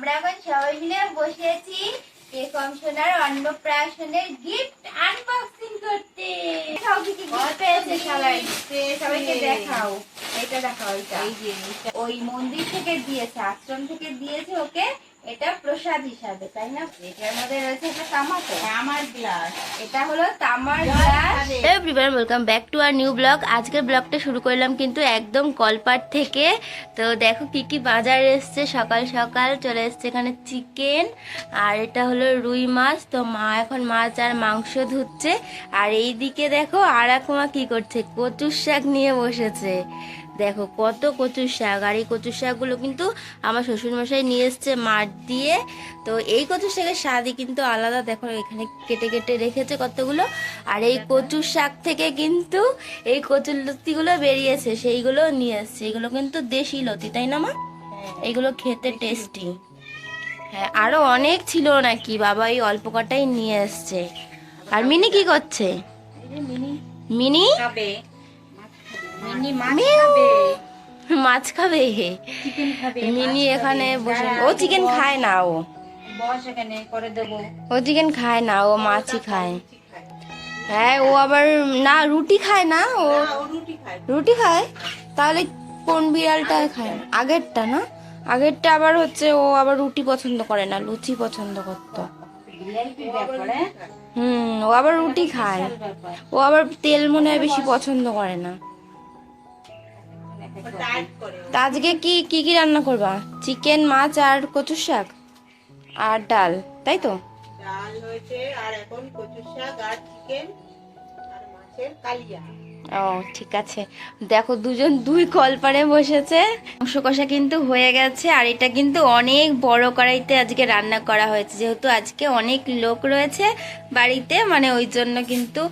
আমরা এখন সবাই মিলে বসে আছি পেকম সোনার অন্নপ্রাশনের গিফট আনবক্সিং করতে। দেখাও কি কি পেয়েছে সবাই? সবাইকে দেখাও। এটা দেখাও এটা ওই মন্দির থেকে দিয়েছে আশ্রম থেকে দিয়েছে ওকে। এটা প্রসাদ হিসাবে তাই না? এটার মধ্যে রয়েছে একটা তামাকো আমার গ্লাস এটা হলো তামার glass everyone welcome back to our new blog আজকের ব্লগটা শুরু করলাম কিন্তু একদম কলপাট থেকে। তো দেখো কি কি বাজার এসছে। সকাল সকাল চলে এসছে এখানে চিকেন আর এটা হলো রুই মাছ। তো মা এখন মাছ আর মাংস ধুচ্ছে। আর এই দিকে দেখো আর এক মা কি করছে। কচুর শাক নিয়ে বসেছে। দেখো কত কচুর শাক আর এই কচুর শাকগুলো কিন্তু আমার শ্বশুরমশাই নিয়ে এসছে মাঠ দিয়ে। তো এই কচুর শাকের স্বাদই কিন্তু আলাদা। দেখো এখানে কেটে কেটে রেখেছে কতগুলো। আর এই কচুর শাক থেকে কিন্তু এই কচুর লতিগুলো বেরিয়েছে সেইগুলো নিয়ে এসছে। এগুলো কিন্তু দেশি লতি তাই না মা? এগুলো খেতে টেস্টি। হ্যাঁ আরও অনেক ছিল নাকি? বাবা এই অল্প কটাই নিয়ে এসছে। আর মিনি কি করছে? মিনি। মিনি? মাছ খাবে। মাছ খাবে? চিকেন খাবে মিনি এখানে। বসে ও চিকেন খায় না ও। বস এখানে করে দেবো। ও চিকেন খায় না ও মাছই খায়। হ্যাঁ ও আবার না রুটি খায় না ও রুটি খায়। তাহলে কোন বিড়ালটা খায়? আগেরটা না? আগেরটা আবার হচ্ছে ও আবার রুটি পছন্দ করে না লুচি পছন্দ করতো। বিড়ালটির হুম ও আবার রুটি খায়। ও আবার তেল মনে হয় বেশি পছন্দ করে না। আজকে কি কি কি রান্না করবা? চিকেন, মাছ আর কচুর শাক? আর ডাল, তাই তো? ডাল হয়েছে, আর এখন কচু শাক আর চিকেন আর মাছের কালিয়া। ও, ঠিক আছে। দেখো, দুজন দুই কলপারে বসেছে। মাংস কষা কিন্তু হয়ে গেছে, আর এটা কিন্তু অনেক বড় কড়াইতে আজকে রান্না করা হয়েছে। যেহেতু আজকে অনেক লোক রয়েছে বাড়িতে মানে ওই জন্য কিন্তু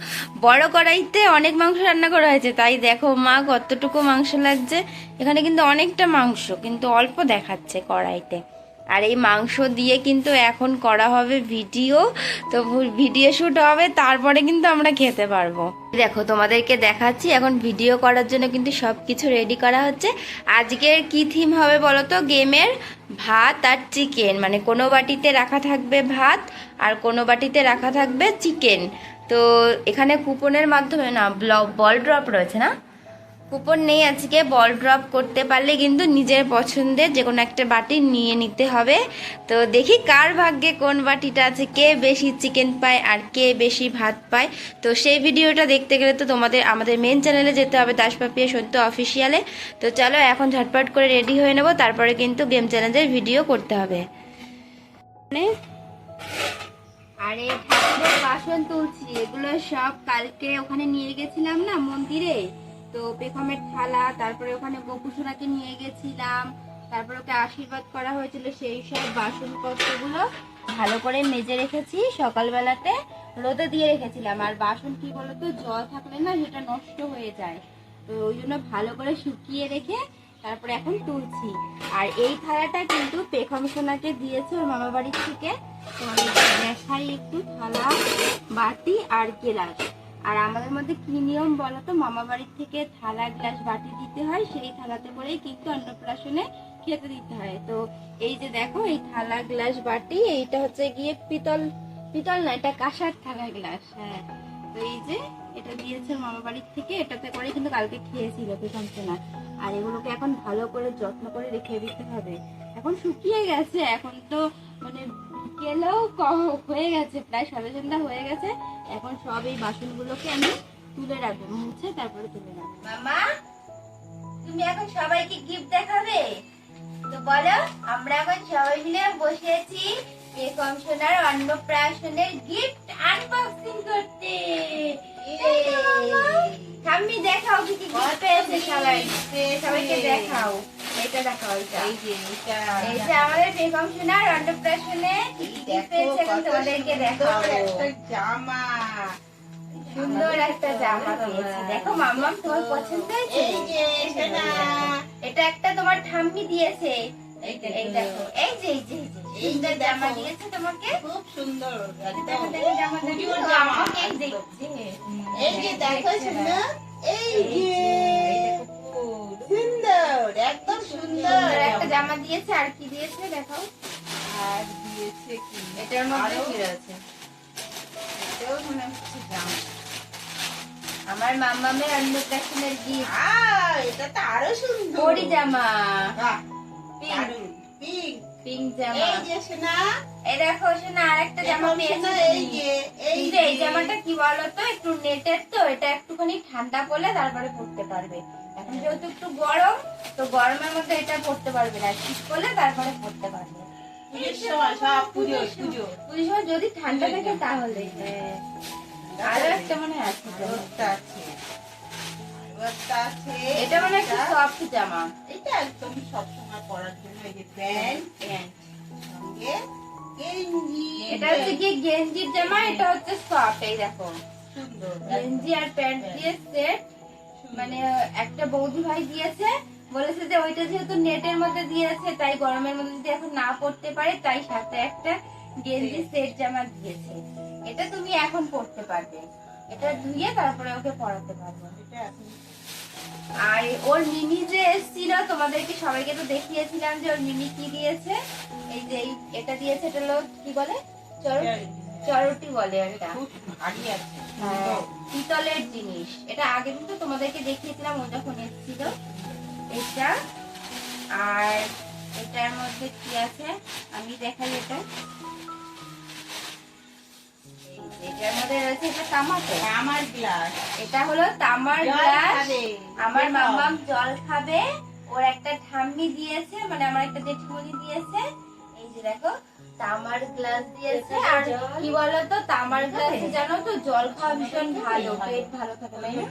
বড় কড়াইতে অনেক মাংস রান্না করা হয়েছে। তাই দেখো, মা কতটুকু মাংস লাগছে। এখানে কিন্তু অনেকটা মাংস, কিন্তু অল্প দেখাচ্ছে কড়াইতে। আর এই মাংস দিয়ে কিন্তু এখন করা হবে ভিডিও। তো ভিডিও শুট হবে, তারপরে কিন্তু আমরা খেতে পারব। দেখো, তোমাদেরকে দেখাচ্ছি, এখন ভিডিও করার জন্য কিন্তু সব কিছু রেডি করা হচ্ছে। আজকের কি থিম হবে বলো তো গেমের ভাত আর চিকেন মানে কোনো বাটিতে রাখা থাকবে ভাত আর কোনো বাটিতে রাখা থাকবে চিকেন তো এখানে কুপনের মাধ্যমে না ব্ল বল ড্রপ রয়েছে না? কুপন নেই আজকে বল ড্রপ করতে পারলে কিন্তু নিজের পছন্দের যে কোনো একটা বাটি নিয়ে নিতে হবে। তো দেখি কার ভাগ্যে কোন বাটিটা আছে কে বেশি চিকেন পায় আর কে বেশি ভাত পায়। তো সেই ভিডিওটা দেখতে গেলে তো তোমাদের আমাদের মেন চ্যানেলে যেতে হবে দাসপাপিয়া সত্য অফিসিয়ালে তো চলো এখন ঝটপট করে রেডি হয়ে নেব তারপরে কিন্তু গেম চ্যালেঞ্জের ভিডিও করতে হবে। আরে ঠাকুরের বাসন তুলছি এগুলো সব কালকে ওখানে নিয়ে গেছিলাম না মন্দিরে? তো পেখমের থালা, তারপরে ওখানে গোপুসোনাকে নিয়ে গেছিলাম, তারপরে ওকে আশীর্বাদ করা হয়েছিল সেই সব বাসনপত্রগুলো ভালো করে মেজে রেখেছি, সকালবেলাতে রোদে দিয়ে রেখেছিলাম। আর বাসন কি বলতো, জল থাকলে না সেটা নষ্ট হয়ে যায়। তো ওই জন্য ভালো করে শুকিয়ে রেখে তারপরে এখন তুলছি। আর এই থালাটা কিন্তু পেখম সোনাকে দিয়েছে ওর মামা বাড়ির থেকে। তো দেখাই একটু থালা, বাটি আর গ্লাস। আর আমাদের মধ্যে কি নিয়ম বলতো? মামা বাড়ির থেকে থালা গ্লাস বাটি দিতে হয়, সেই থালাতে করেই কিন্তু অন্নপ্রাশনে খেতে দিতে হয়। তো এই যে দেখো, এই থালা গ্লাস বাটি, এইটা হচ্ছে গিয়ে পিতল পিতল না, এটা কাঁসার থালা গ্লাস হ্যাঁ। তো এই যে এটা দিয়েছে মামা বাড়ির থেকে, এটাতে করে কিন্তু কালকে খেয়েছিল সোনা। আর এগুলোকে এখন ভালো করে যত্ন করে রেখে দিতে হবে। এখন শুকিয়ে গেছে, এখন তো মানে ক- হয়ে গেছে, প্রায় সন্ধ্যা হয়ে গেছে। এখন সব এই বাসনগুলোকে আমি তুলে রাখব মুছে তারপরে তুলে রাখব। মামা তুমি এখন সবাইকে গিফট দেখাবে? তো বলো আমরা এখন সবাই মিলে বসেছি বেকম সোনার অন্নপ্রাশনের গিফট আনবক্সিং করতে। ঠাম্মি দেখাও কি কি পেয়েছে সবাই। সবাইকে দেখাও। এটা দেখাও এটা। এই যে এটা এই যে আমাদের বেগম সোনার অন্নপ্রাশনে কি কি পেয়েছে এখন তোমাদেরকে একটা জামা। সুন্দর একটা জামা পেয়েছে। দেখো মাম্মাম তোমার পছন্দ হয়েছে। এটা একটা তোমার ঠাম্মি দিয়েছে। এই দেখো এই যে এই যে এই যে এই যে সুন্দর জামা দিয়েছে তোমাকে? খুব সুন্দর একদম দেখো দেখো জামা দেখো আমাকে এই দেখছে এই যে দেখো সোনা এই যে সুন্দর। একদম সুন্দর। সুন্দর একটা জামা দিয়েছে আর কি দিয়েছে দেখো? সে কি? এটার মধ্যে কি রয়েছে? এটাও মনে হচ্ছে জামা। আমার মামামের অন্নপ্রাশনের গিফট আহ, এটা তো আরও সুন্দর। জামা। ঠান্ডা পড়লে তারপরে পড়তে পারবে। এখন যেহেতু একটু গরম তো গরমের মধ্যে এটা পড়তে পারবে না। শীত করলে তারপরে পড়তে পারবে। যদি ঠান্ডা থাকে তাহলে। আরও একটা মনে হয় আছে। এটা মানে একটু সফট জামা। এটা একদম সবসময় পরার জন্য এই যে প্যান্ট প্যান্ট। সঙ্গে গেঞ্জি। এটা হচ্ছে কি গেঞ্জির জামা এটা হচ্ছে সফট এই দেখো। সুন্দর। গেঞ্জি আর প্যান্ট দিয়ে সেট মানে একটা বৌদি ভাই দিয়েছে বলেছে যে ওইটা যেহেতু নেটের মধ্যে দিয়েছে তাই গরমের মধ্যে যদি এখন না পড়তে পারে তাই সাথে একটা গেঞ্জি সেট জামা দিয়েছে। এটা তুমি এখন পড়তে পারবে। এটা ধুয়ে তারপরে ওকে পড়াতে পারবে। এটা আর ওর মিনি যে এসেছিল তোমাদেরকে সবাইকে তো দেখিয়েছিলাম যে ওর মিনি কি দিয়েছে। এই যে এটা দিয়েছে এটা হলো কি বলে? চরটি চরটি বলে এটা। হ্যাঁ। পিতলের জিনিস। এটা আগে কিন্তু তোমাদেরকে দেখিয়েছিলাম ও যখন এসেছিল। এটা আর এটার মধ্যে কি আছে? আমি দেখাই এটা। এটা তামাকে আমার গ্লাস এটা হলো তামার গ্লাস আমার দেখো। জল খাবে। ওর একটা ঠাম্মি দিয়েছে মানে আমার একটা জেঠিমণি দিয়েছে। এই যে দেখো তামার গ্লাস দিয়েছে। আর কি বলতো তামার গ্লাসে জানো তো জল খাওয়া ভীষণ ভালো পেট ভালো থাকে তাই না?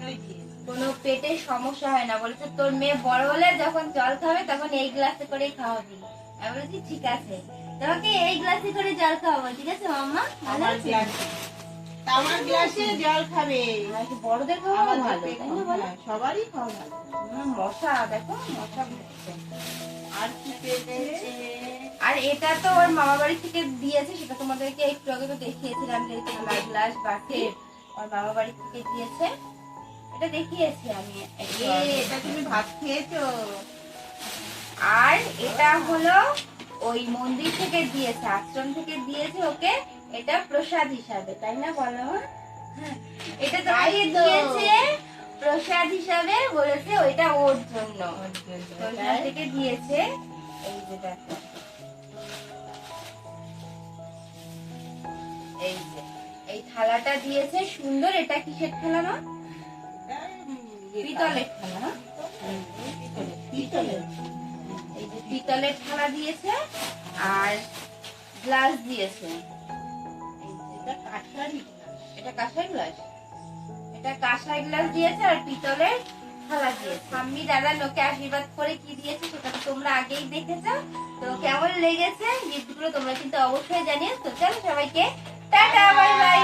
কোনো পেটের সমস্যা হয় না। বলেছে তোর মেয়ে বড় হলে যখন জল খাবে তখন এই গ্লাসে করেই খাওয়াবি। আমি বলেছি ঠিক আছে। তোমাকে এই গ্লাসে করে জল খাওয়াবো ঠিক আছে মাম্মা? ভালো আছে? আমার গ্লাসে জল খাবে। বড়দের খাওয়া ভালো সবারই খাওয়া ভালো। মশা দেখো মশা আর কি পেয়েছে? আর এটা তো ওর মামা বাড়ি থেকে দিয়েছে সেটা তোমাদেরকে একটু আগে তো দেখিয়েছিলাম যে থালার গ্লাস বাটি ওর মামা বাড়ি থেকে দিয়েছে। এটা দেখিয়েছি আমি। এটা তুমি ভাত খেয়েছো? আর এটা হলো ওই মন্দির থেকে দিয়েছে আশ্রম থেকে দিয়েছে ওকে। এটা প্রসাদ হিসাবে তাই না বলো? হ্যাঁ, এটা তোমাকে। দিয়েছে প্রসাদ হিসাবে বলেছে ওইটা ওর জন্য। থেকে দিয়েছে। এই যে দেখো। এই যে এই থালাটা দিয়েছে সুন্দর। এটা কিসের থালা না পিতলের থালা। পিতলের। এই যে পিতলের থালা দিয়েছে আর গ্লাস দিয়েছে। এটা গ্লাস। দিয়েছে আর পিতলের দাদা, লোকে আশীর্বাদ করে কি দিয়েছে সেটা তোমরা আগেই দেখেছ। তো কেমন লেগেছে? গিফটগুলো তোমরা কিন্তু অবশ্যই জানিয়েছো তো চলো সবাইকে, টাটা বাই বাই